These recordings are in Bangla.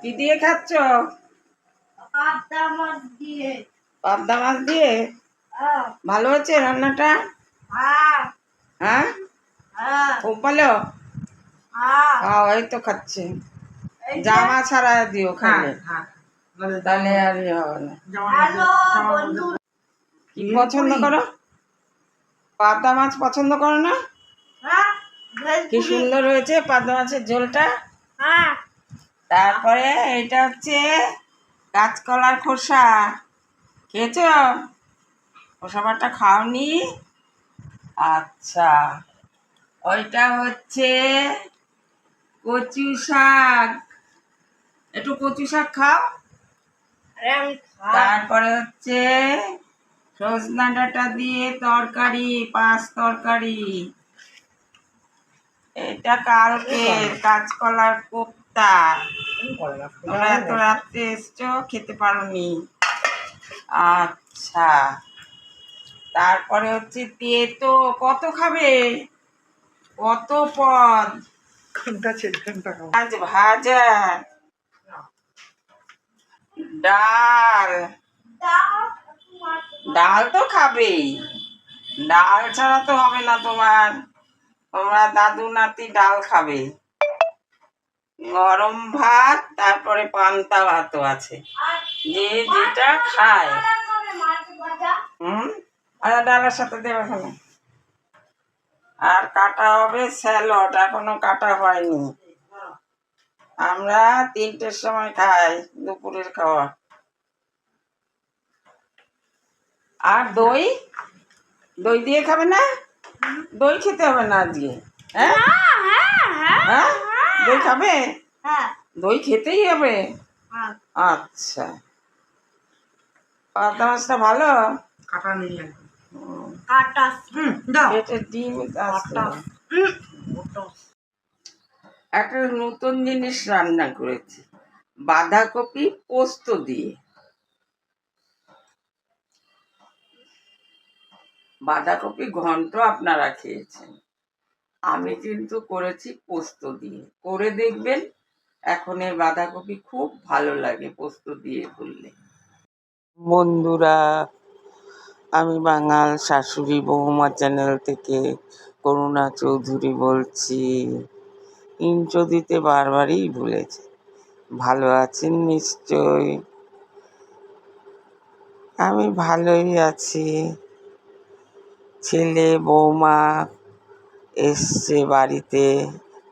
কি দিয়ে খাচ্ছ? পাবদা মাছ দিয়ে। পাবদা মাছ দিয়ে? হ্যাঁ। ভালো হচ্ছে রান্নাটা? হ্যাঁ। হ্যাঁ? হ্যাঁ। খুব ভালো? খাও এই তো খাচ্ছে। জামা ছাড়া দিও খালে তাহলে আর ইয়ে হবে না। কি পছন্দ করো? পাবদা মাছ পছন্দ করো না? কি সুন্দর হয়েছে পাবদা মাছের ঝোলটা? হ্যাঁ। তারপরে এটা হচ্ছে কাঁচকলার খোসা। খেয়েছ? খোসা বাটা খাওনি? আচ্ছা। ওইটা হচ্ছে কচু শাক। একটু কচু শাক খাও। তারপরে হচ্ছে সজনা ডাটা দিয়ে তরকারি পাঁচ তরকারি। এটা কালকে কাঁচকলার কোপ্তা তোমরা এত রাত্রে এসছো খেতে পারোনি। আচ্ছা। তারপরে হচ্ছে তেতো কত খাবে? কত পদ? আজ ভাজা। ডাল। ডাল তো খাবেই। ডাল ছাড়া তো হবে না তোমার। তোমরা দাদু নাতি ডাল খাবে। গরম ভাত তারপরে পান্তা ভাতও আছে। যে যেটা খায়। হুম? আর ডালের সাথে দেবে এখানে আর কাটা হবে স্যালড এখনও কাটা হয়নি। আমরা তিনটের সময় খাই দুপুরের খাওয়া। আর দই? দই দিয়ে খাবে না? দই খেতে হবে না আজকে হ্যাঁ হ্যাঁ হ্যাঁ? হ্যাঁ। দই খাবে? হ্যাঁ। দই খেতেই হবে? হ্যাঁ। আচ্ছা। পাতা মাছটা ভালো? কাটা নেই কাটা। ডিম একটা নতুন জিনিস রান্না করেছি। বাঁধাকপি পোস্ত দিয়ে। বাঁধাকপি ঘন্ট আপনারা খেয়েছেন। আমি কিন্তু করেছি পোস্ত দিয়ে। করে দেখবেন এখন এই বাঁধাকপি খুব ভালো লাগে পোস্ত দিয়ে করলে। বন্ধুরা, আমি বাঙাল শাশুড়ি বৌমা চ্যানেল থেকে করুণা চৌধুরী বলছি। ইন্ট্রো দিতে বারবারই ভুলেছে। ভালো আছেন নিশ্চয় আমি ভালোই আছি। ছেলে, বৌমা এসছে বাড়িতে।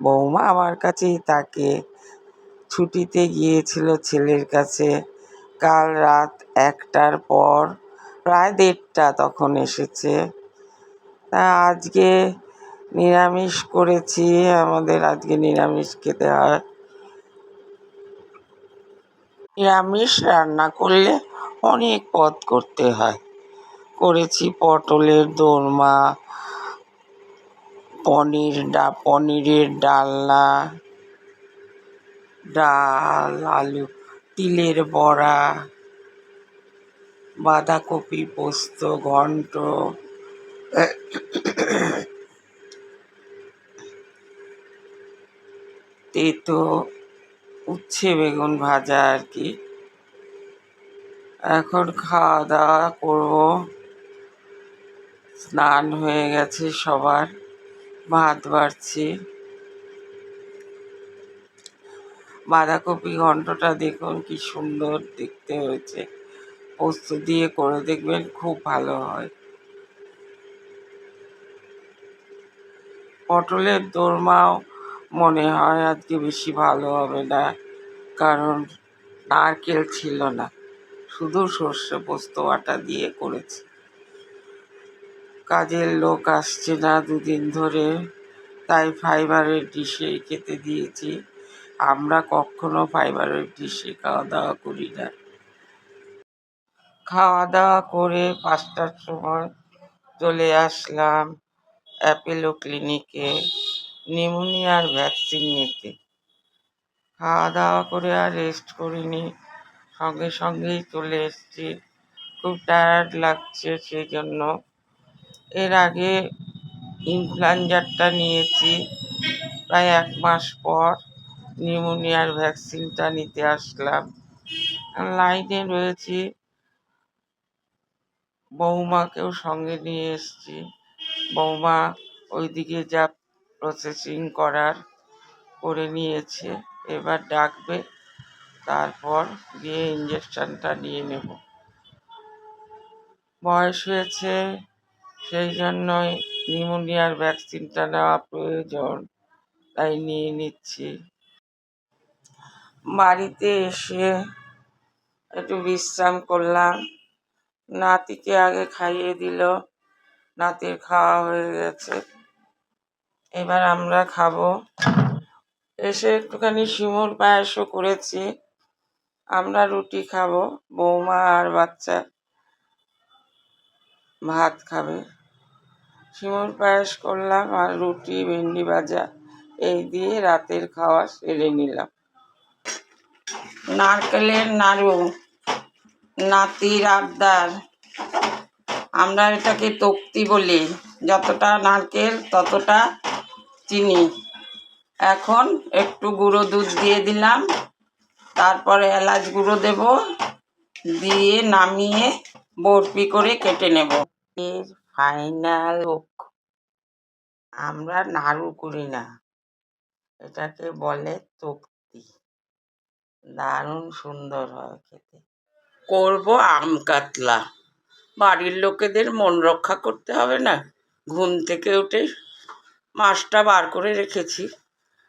বৌমা আমার কাছেই থাকে। ছুটিতে গিয়েছিল ছেলের কাছে। কাল রাত একটার পর প্রায় দেড়টা তখন এসেছে। তা আজকে নিরামিষ করেছি, আমাদের আজকে নিরামিষ খেতে হয়। নিরামিষ রান্না করলে অনেক পদ করতে হয়। করেছি পটলের দোরমা পনির ডা, পনিরের ডালনা, ডাল, আলু, তিলের বড়া, বাঁধাকপি পোস্ত, ঘন্ট, তেতো, উচ্ছে বেগুন ভাজা আর কি। এখন খাওয়া দাওয়া করব। স্নান হয়ে গেছে সবার। ভাত বাড়ছি। বাঁধাকপি ঘন্টটা দেখুন কি সুন্দর দেখতে হয়েছে। পোস্ত দিয়ে করে দেখবেন খুব ভালো হয়। পটলের দোরমাও মনে হয় আজকে বেশি ভালো হবে না, কারণ নারকেল ছিল না। শুধু সর্ষে পোস্ত আটা দিয়ে করেছি। কাজের লোক আসছে না দুদিন ধরে। তাই ফাইবারের ডিশে খেতে দিয়েছি। আমরা কখনো ফাইবারের ডিশে খাওয়া দাওয়া করি না। খাওয়া দাওয়া করে পাঁচটার সময় চলে আসলাম অ্যাপেলো ক্লিনিকে নিউমোনিয়ার ভ্যাকসিন নিতে। খাওয়া দাওয়া করে আর রেস্ট করিনি। সঙ্গে সঙ্গেই চলে এসেছি। খুব টায়ার্ড লাগছে সেই জন্য। এর আগে ইনফ্লুয়েঞ্জারটা নিয়েছি প্রায় এক মাস পর। নিউমোনিয়ার ভ্যাকসিনটা নিতে আসলাম। লাইনে রয়েছি। বৌমাকেও সঙ্গে নিয়ে এসছি। বৌমা ওইদিকে যা প্রসেসিং করার করে নিয়েছে। এবার ডাকবে, তারপর গিয়ে ইঞ্জেকশনটা নিয়ে নেব। বয়স হয়েছে সেই জন্যই নিউমোনিয়ার ভ্যাকসিনটা নেওয়া প্রয়োজন, তাই নিয়ে নিচ্ছি। বাড়িতে এসে একটু বিশ্রাম করলাম। নাতিকে আগে খাইয়ে দিল, নাতির খাওয়া হয়ে গেছে। এবার আমরা খাব। এসে একটুখানি শিমুর পায়েসও করেছি। আমরা রুটি খাব, বৌমা আর বাচ্চা ভাত খাবে। শিমুর পায়েস করলাম আর রুটি, ভেন্ডি ভাজা, এই দিয়ে রাতের খাওয়া সেরে নিলাম। নারকেলের নাড়ু, নাতির আবদার, আমরা এটাকে তক্তি বলি। যতটা নারকেল, ততটা চিনি। এখন একটু গুঁড়ো দুধ দিয়ে দিলাম। তারপরে এলাচ গুঁড়ো দেব। দিয়ে নামিয়ে বরফি করে কেটে নেব। এর ফাইনাল লুক আমরা নাড়ু করি না। এটাকে বলে তক্তি। দারুণ সুন্দর হয় খেতে। করব আম কাতলা। বাড়ির লোকেদের মন রক্ষা করতে হবে না। ঘুম থেকে উঠে মাছটা বার করে রেখেছি।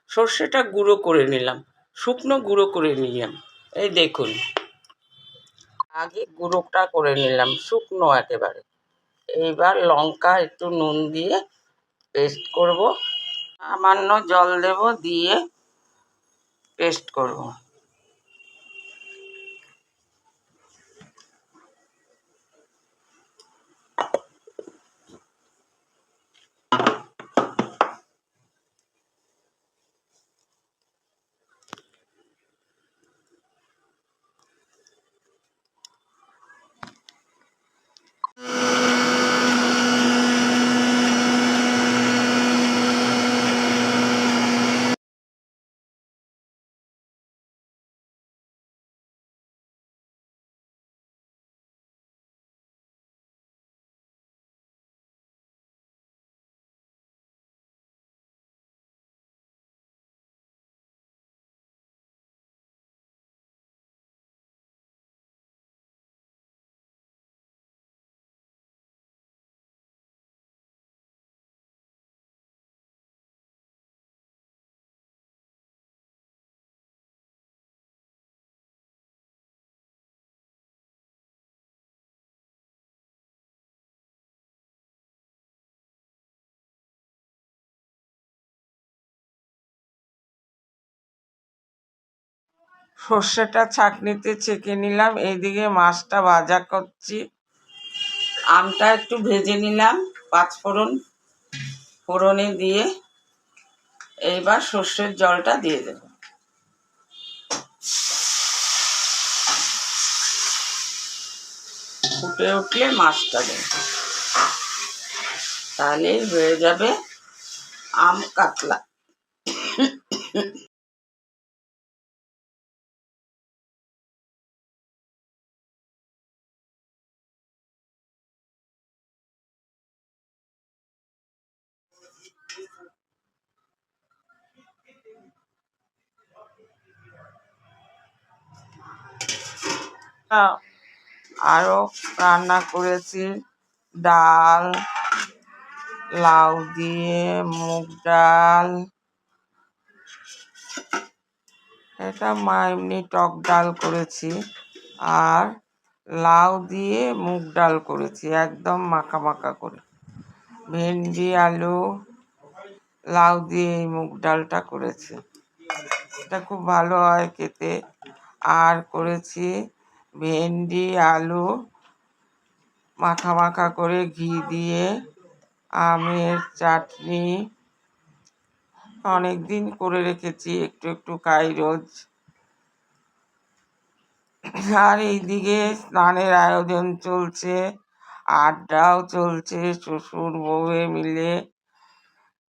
সর্ষেটা গুঁড়ো করে নিলাম। শুকনো গুঁড়ো করে নিলাম। এই দেখুন। আগে গুঁড়োটা করে নিলাম, শুকনো একেবারে। এইবার লঙ্কা একটু নুন দিয়ে পেস্ট করব। সামান্য জল দেব দিয়ে পেস্ট করব। সর্ষেটা ছাঁকনিতে ছেঁকে নিলাম, এইদিকে মাছটা ভাজা করছি। আমটা একটু ভেজে নিলাম পাঁচফোড়ন ফোড়নে দিয়ে এইবার সর্ষের জলটা দিয়ে দেব। ফুটে উঠলে মাছটা দেব। তাহলেই হয়ে যাবে আম কাতলা। আরও রান্না করেছি। ডাল, লাউ দিয়ে, মুগ ডাল। এটা মা এমনি টক ডাল করেছি। আর লাউ দিয়ে মুগ ডাল করেছি, একদম মাখা মাখা করে। ভেন্ডি, আলু, লাউ দিয়ে এই মুগ ডালটা করেছি। এটা খুব ভালো হয় খেতে। আর করেছি ভেন্ডি, আলু মাখা মাখা করে ঘি দিয়ে আমের চাটনি অনেক দিন করে রেখেছি, একটু একটু খাই রোজ। আর এইদিকে স্নানের আয়োজন চলছে, আড্ডাও চলছে, শ্বশুর বউয়ে মিলে,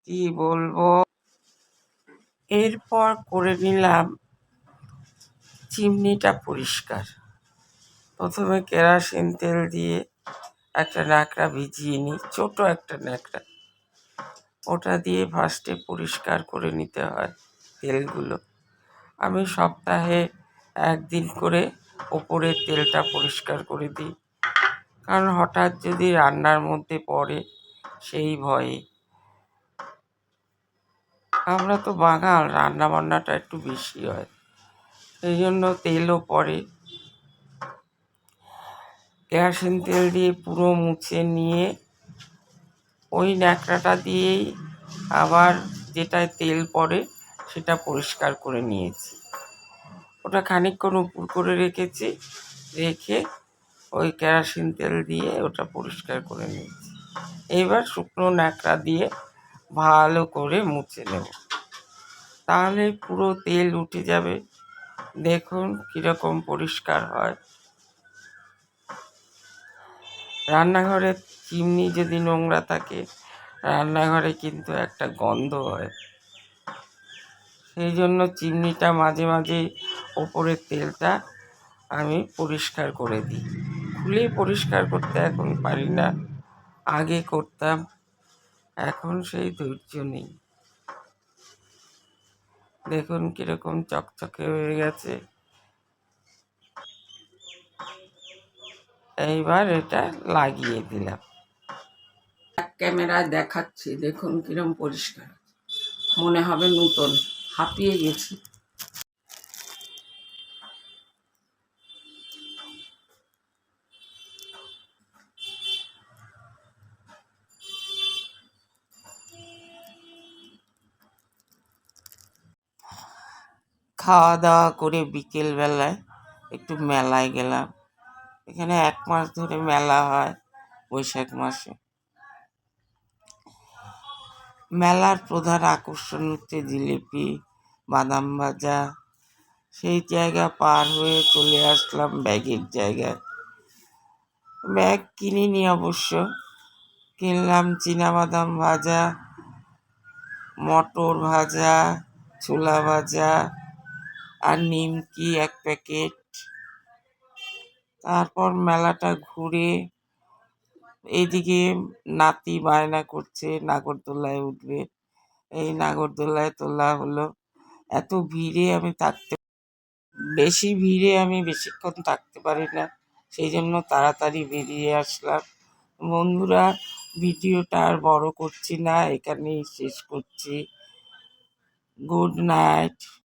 কি বলব? এরপর করে নিলাম, চিমনিটা পরিষ্কার। প্রথমে কেরাসিন তেল দিয়ে একটা ন্যাকড়া ভিজিয়ে নিই, ছোটো একটা ন্যাকড়া। ওটা দিয়ে ফার্স্টে পরিষ্কার করে নিতে হয় তেলগুলো। আমি সপ্তাহে একদিন করে ওপরের তেলটা পরিষ্কার করে দিই। কারণ হঠাৎ যদি রান্নার মধ্যে পড়ে সেই ভয়ে। আমরা তো বাঙাল রান্না বান্নাটা একটু বেশি হয়। সেই জন্য তেলও পড়ে। কেরোসিন তেল দিয়ে পুরো মুছে নিয়ে ওই ন্যাকড়াটা দিয়েই আবার যেটায় তেল পড়ে সেটা পরিষ্কার করে নিয়েছি। ওটা খানিকক্ষণ উপর করে রেখেছি, রেখে ওই কেরোসিন তেল দিয়ে ওটা পরিষ্কার করে নিয়েছি। এবার শুকনো ন্যাকড়া দিয়ে ভালো করে মুছে নেব। তাহলে পুরো তেল উঠে যাবে। দেখুন কীরকম পরিষ্কার হয়। রান্নাঘরের চিমনি যদি নোংরা থাকে, রান্নাঘরে কিন্তু একটা গন্ধ হয়। সেই জন্য চিমনিটা মাঝে মাঝে ওপরের তেলটা আমি পরিষ্কার করে দিই। খুলে পরিষ্কার করতে এখন পারি না। আগে করতাম, এখন সেই ধৈর্য নেই। দেখুন কীরকম চকচকে হয়ে গেছে। এইবার এটা লাগিয়ে দিলাম। ক্যামেরায় দেখাচ্ছি, দেখুন কীরকম পরিষ্কার। মনে হবে নতুন, হাঁপিয়ে গেছি। খাওয়া দাওয়া করে বিকেল বেলায় একটু মেলায় গেলাম। এখানে এক মাস ধরে মেলা হয় বৈশাখ মাসে। মেলার প্রধান আকর্ষণ হচ্ছে জিলিপি, বাদাম ভাজা। সেই জায়গা পার হয়ে চলে আসলাম ব্যাগের জায়গায়। ব্যাগ কিনিনি অবশ্য। কিনলাম বাদাম ভাজা, মটর ভাজা, ছোলা ভাজা আর নিমকি এক প্যাকেট। তারপর মেলাটা ঘুরে এইদিকে নাতি বায়না করছে, নাগরদোলায় উঠবে। এই নাগরদোলায় তোলা হলো। এত ভিড়ে আমি থাকতে, বেশি ভিড়ে আমি বেশিক্ষণ থাকতে পারি না। সেই জন্য তাড়াতাড়ি বেরিয়ে আসলাম। বন্ধুরা, ভিডিওটা আর বড় করছি না, এখানেই শেষ করছি। Good night.